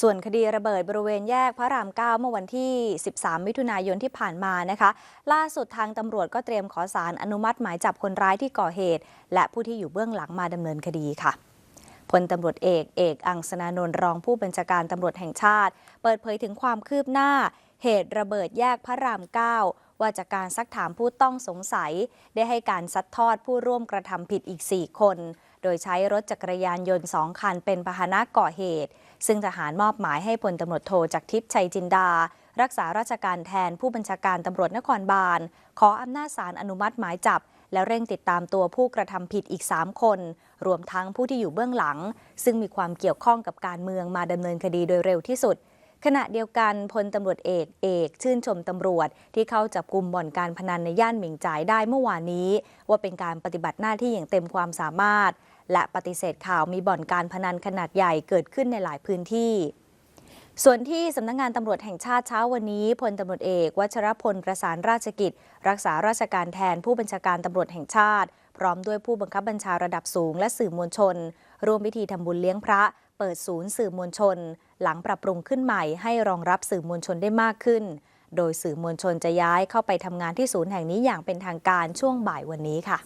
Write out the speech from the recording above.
ส่วนคดีระเบิดบริเวณแยกพระราม 9 เมื่อวันที่ 13 มิถุนายนที่ผ่านมานะคะ ล่าสุดทางตำรวจก็เตรียมขอสารอนุมัติหมายจับคนร้ายที่ก่อเหตุ และผู้ที่อยู่เบื้องหลังมาดำเนินคดีค่ะพลตำรวจเอกเอกอังสนานนท์รองผู้บัญชาการตำรวจแห่งชาติ เปิดเผยถึงความคืบหน้า เหตุระเบิดแยกพระราม 9 ว่าจากการซักถามผู้ต้องสงสัย ได้ให้การซัดทอดผู้ร่วมกระทำผิดอีก 4 คน โดยใช้รถจักรยานยนต์ 2 คันเป็นพาหนะก่อเหตุ ซึ่งทหารมอบหมายให้พลตำรวจโทจากทิพย์ชัยจินดา รักษาราชการแทนผู้บัญชาการตำรวจนครบาล ขออำนาจศาลอนุมัติหมายจับและเร่งติดตามตัวผู้กระทำผิดอีก 3 คน รวมทั้งผู้ที่อยู่เบื้องหลัง ซึ่งมีความเกี่ยวข้องกับการเมืองมาดำเนินคดีโดยเร็วที่สุด ขณะเดียวกันพลตำรวจเอกเอก ชื่นชมตำรวจ ที่เข้าจับกลุ่มบ่อนการพนันในย่านหมิงจ่ายได้เมื่อวานนี้ ว่าเป็นการปฏิบัติหน้าที่อย่างเต็มความสามารถ และปฏิเสธข่าวมีบ่อนการพนันขนาดใหญ่เกิดขึ้นในหลายพื้นที่ส่วนที่สำนักงงานตำรวจแห่งชาติเช้าวันนี้พลตำรวจเอกวัชรพลประสานราชกิจ รักษาราชการแทนผู้บัญชาการตำรวจแห่งชาติ พร้อมด้วยผู้บังคับบัญชาระดับสูงและสื่อมวลชน ร่วมพิธีทำบุญเลี้ยงพระ เปิดศูนย์สื่อมวลชน หลังปรับปรุงขึ้นใหม่ให้รองรับสื่อมวลชนได้มากขึ้น โดยสื่อมวลชนจะย้ายเข้าไปทำงานที่ศูนย์แห่งนี้อย่างเป็นทางการช่วงบ่ายวันนี้ค่ะ